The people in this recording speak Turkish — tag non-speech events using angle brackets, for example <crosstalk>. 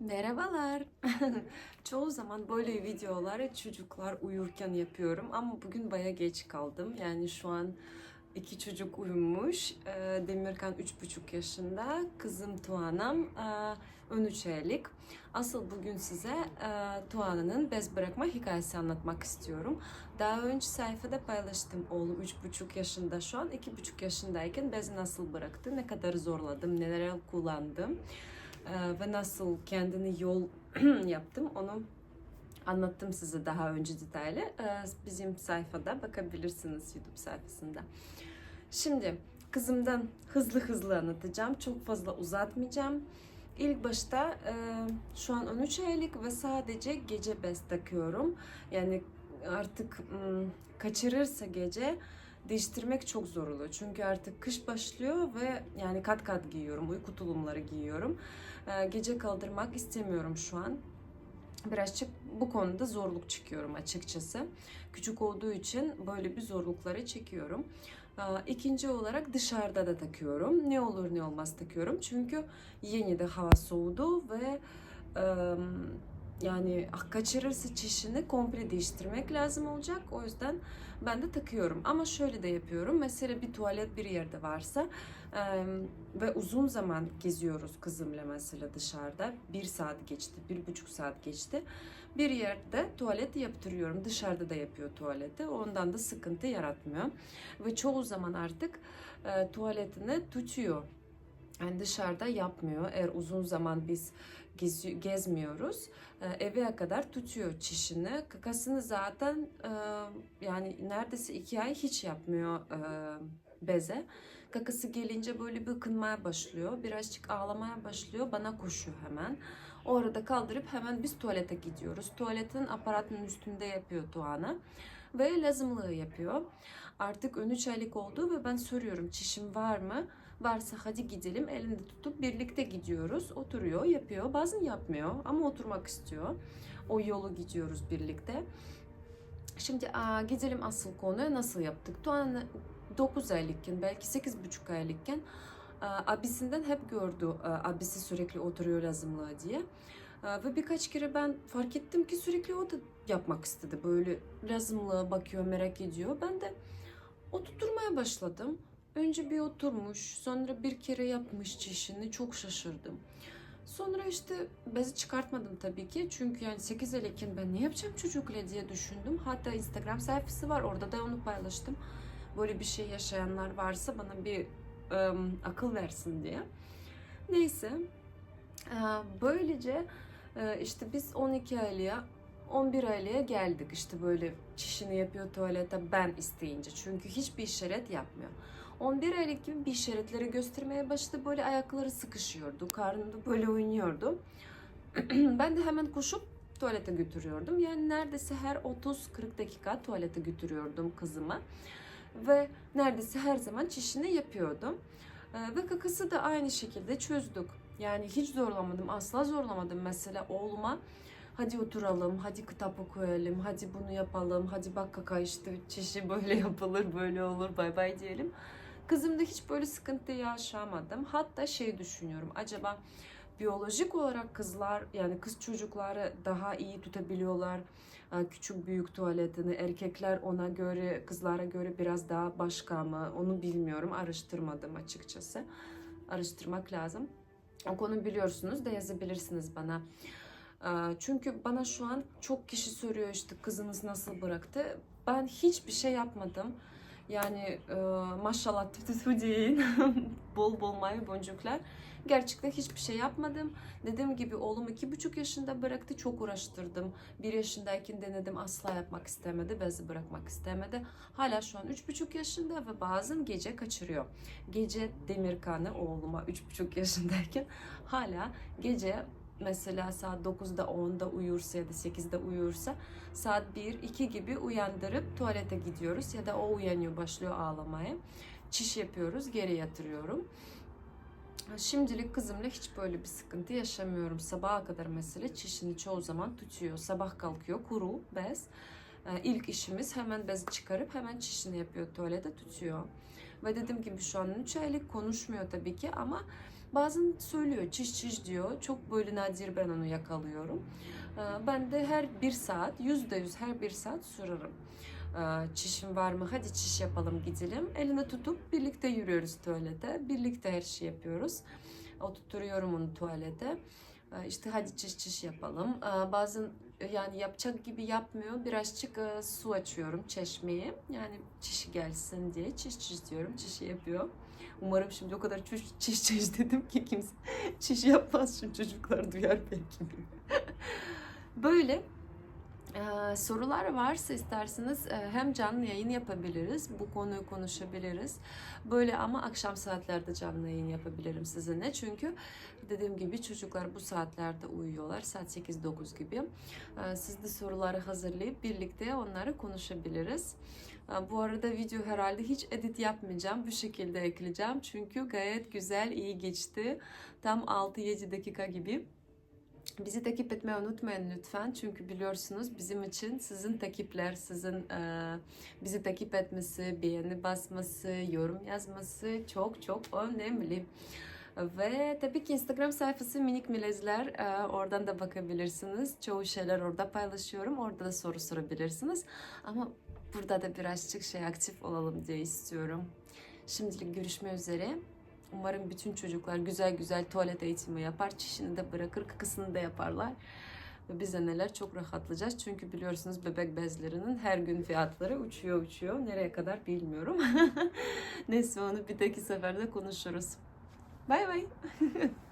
Merhabalar. <laughs> <laughs> Çoğu zaman böyle videoları çocuklar uyurken yapıyorum ama bugün baya geç kaldım. Yani şu an iki çocuk uyumuş. Ee, Demirkan üç buçuk yaşında, kızım Tuana'm e, 13 aylık. Asıl bugün size e, Tuana'nın bez bırakma hikayesi anlatmak istiyorum. Daha önce sayfada paylaştım oğlum üç buçuk yaşında şu an iki buçuk yaşındayken bezi nasıl bıraktı, ne kadar zorladım, neler kullandım e, ve nasıl kendini yol <clears throat> yaptım onu anlattım size daha önce detaylı. E, bizim sayfada bakabilirsiniz YouTube sayfasında. Şimdi kızımdan hızlı hızlı anlatacağım. Çok fazla uzatmayacağım. İlk başta e, şu an 13 aylık ve sadece gece bez takıyorum. Yani artık kaçırırsa gece değiştirmek çok zor oluyor. Çünkü artık kış başlıyor ve yani kat kat giyiyorum. Uyku tulumları giyiyorum. Ee, gece kaldırmak istemiyorum şu an. Birazcık bu konuda zorluk çekiyorum açıkçası. Küçük olduğu için böyle bir zorlukları çekiyorum. Ee, İkinci olarak dışarıda da takıyorum. Ne olur ne olmaz takıyorum. Çünkü yeni de hava soğudu ve e, yani kaçırırsa çişini komple değiştirmek lazım olacak. O yüzden ben de takıyorum. Ama şöyle de yapıyorum. Mesela bir tuvalet bir yerde varsa e, ve uzun zaman geziyoruz kızımla mesela dışarıda. Bir saat geçti, bir buçuk saat geçti. Bir yerde tuvalet yaptırıyorum. Dışarıda da yapıyor tuvaleti. Ondan da sıkıntı yaratmıyor. Ve çoğu zaman artık e, tuvaletini tutuyor. Yani dışarıda yapmıyor. Eğer uzun zaman biz gezi- gezmiyoruz. E, eve kadar tutuyor çişini. Kakasını zaten e, yani neredeyse iki ay hiç yapmıyor e, beze. Kakası gelince böyle bir ıkınmaya başlıyor. Birazcık ağlamaya başlıyor. Bana koşuyor hemen. O arada kaldırıp hemen biz tuvalete gidiyoruz. Tuvaletin aparatının üstünde yapıyor Tuana. Ve lazımlığı yapıyor. Artık 13 aylık oldu ve ben soruyorum çişim var mı? Varsa hadi gidelim. Elinde tutup birlikte gidiyoruz. Oturuyor, yapıyor. Bazen yapmıyor ama oturmak istiyor. O yolu gidiyoruz birlikte. Şimdi aa, gidelim asıl konuya nasıl yaptık. Tuana 9 aylıkken belki 8,5 aylıkken abisinden hep gördü abisi sürekli oturuyor lazımlığa diye. Ve birkaç kere ben fark ettim ki sürekli o da yapmak istedi. Böyle lazımlığa bakıyor, merak ediyor. Ben de oturtmaya başladım. Önce bir oturmuş, sonra bir kere yapmış çişini. Çok şaşırdım. Sonra işte bezi çıkartmadım tabii ki. Çünkü yani 8 aylıkken ben ne yapacağım çocukla diye düşündüm. Hatta Instagram sayfası var. Orada da onu paylaştım. Böyle bir şey yaşayanlar varsa bana bir ım, akıl versin diye. Neyse. Böylece işte biz 12 aylığa 11 aylığa geldik. İşte böyle çişini yapıyor tuvalete ben isteyince. Çünkü hiçbir işaret yapmıyor. 11 aylık gibi bir işaretleri göstermeye başladı. Böyle ayakları sıkışıyordu. Karnında böyle oynuyordu. <clears throat> ben de hemen koşup tuvalete götürüyordum. Yani neredeyse her 30-40 dakika tuvalete götürüyordum kızımı. Ve neredeyse her zaman çişini yapıyordum. Ee, Ve kakası da aynı şekilde çözdük. Yani hiç zorlamadım, asla zorlamadım. Mesela oğluma hadi oturalım, hadi kitap okuyalım, hadi bunu yapalım, hadi bak kaka işte çişi böyle yapılır, böyle olur, bay bay diyelim. Kızımda hiç böyle sıkıntı yaşamadım. Hatta şey düşünüyorum, acaba biyolojik olarak kızlar yani kız çocukları daha iyi tutabiliyorlar e, küçük büyük tuvaletini. Erkekler ona göre kızlara göre biraz daha başka mı onu bilmiyorum. Araştırmadım açıkçası. Araştırmak lazım. O konu biliyorsunuz da yazabilirsiniz bana. E, Çünkü bana şu an çok kişi soruyor işte kızınız nasıl bıraktı. Ben hiçbir şey yapmadım. Yani e, maşallah tütü deyin. <laughs> bol bol mavi boncuklar. Gerçekten hiçbir şey yapmadım. Dediğim gibi oğlum iki buçuk yaşında bıraktı. Çok uğraştırdım. Bir yaşındayken denedim asla yapmak istemedi. Bezi bırakmak istemedi. Hala şu an üç buçuk yaşında ve bazen gece kaçırıyor. Gece Demirkan'ı oğluma üç buçuk yaşındayken hala gece mesela saat 9'da 10'da uyursa ya da 8'de uyursa saat 1-2 gibi uyandırıp tuvalete gidiyoruz ya da o uyanıyor başlıyor ağlamaya. Çiş yapıyoruz geri yatırıyorum. Şimdilik kızımla hiç böyle bir sıkıntı yaşamıyorum. Sabaha kadar mesela çişini çoğu zaman tutuyor. Sabah kalkıyor kuru bez. Ee, İlk işimiz hemen bezi çıkarıp hemen çişini yapıyor tuvalete tutuyor. Ve dediğim gibi şu an 3 aylık konuşmuyor tabii ki ama Bazen söylüyor çiş çiş diyor. Çok böyle nadir ben onu yakalıyorum. Ee, Ben de her bir saat, yüzde yüz her bir saat sorarım. Ee, Çişim var mı? Hadi çiş yapalım gidelim. Eline tutup birlikte yürüyoruz tuvalete. Birlikte her şey yapıyoruz. Oturtuyorum onu tuvalete. Ee, İşte hadi çiş çiş yapalım. Bazen yani yapacak gibi yapmıyor. Birazcık e, su açıyorum çeşmeyi. Yani çişi gelsin diye çiş çiş diyorum. Çişi yapıyor. Umarım şimdi o kadar çiş çiş, çiş dedim ki kimse <laughs> çiş yapmaz. Şimdi çocuklar duyar belki. <laughs> Böyle ee, sorular varsa isterseniz e, hem canlı yayın yapabiliriz, bu konuyu konuşabiliriz. Böyle ama akşam saatlerde canlı yayın yapabilirim sizinle. Çünkü dediğim gibi çocuklar bu saatlerde uyuyorlar. Saat 8-9 gibi. Ee, Siz de soruları hazırlayıp birlikte onları konuşabiliriz. Ee, Bu arada video herhalde hiç edit yapmayacağım. Bu şekilde ekleyeceğim. Çünkü gayet güzel, iyi geçti. Tam 6-7 dakika gibi. Bizi takip etmeyi unutmayın lütfen. Çünkü biliyorsunuz bizim için sizin takipler, sizin e, bizi takip etmesi, beğeni basması, yorum yazması çok çok önemli. Ve tabii ki Instagram sayfası Minik Melezler. e, oradan da bakabilirsiniz. Çoğu şeyler orada paylaşıyorum. Orada da soru sorabilirsiniz. Ama burada da birazcık şey aktif olalım diye istiyorum. Şimdilik görüşmek üzere. Umarım bütün çocuklar güzel güzel tuvalet eğitimi yapar. Çişini de bırakır, kakasını da yaparlar. Ve biz de neler çok rahatlayacağız. Çünkü biliyorsunuz bebek bezlerinin her gün fiyatları uçuyor uçuyor. Nereye kadar bilmiyorum. <laughs> Neyse onu bir dahaki seferde konuşuruz. Bay bay. <laughs>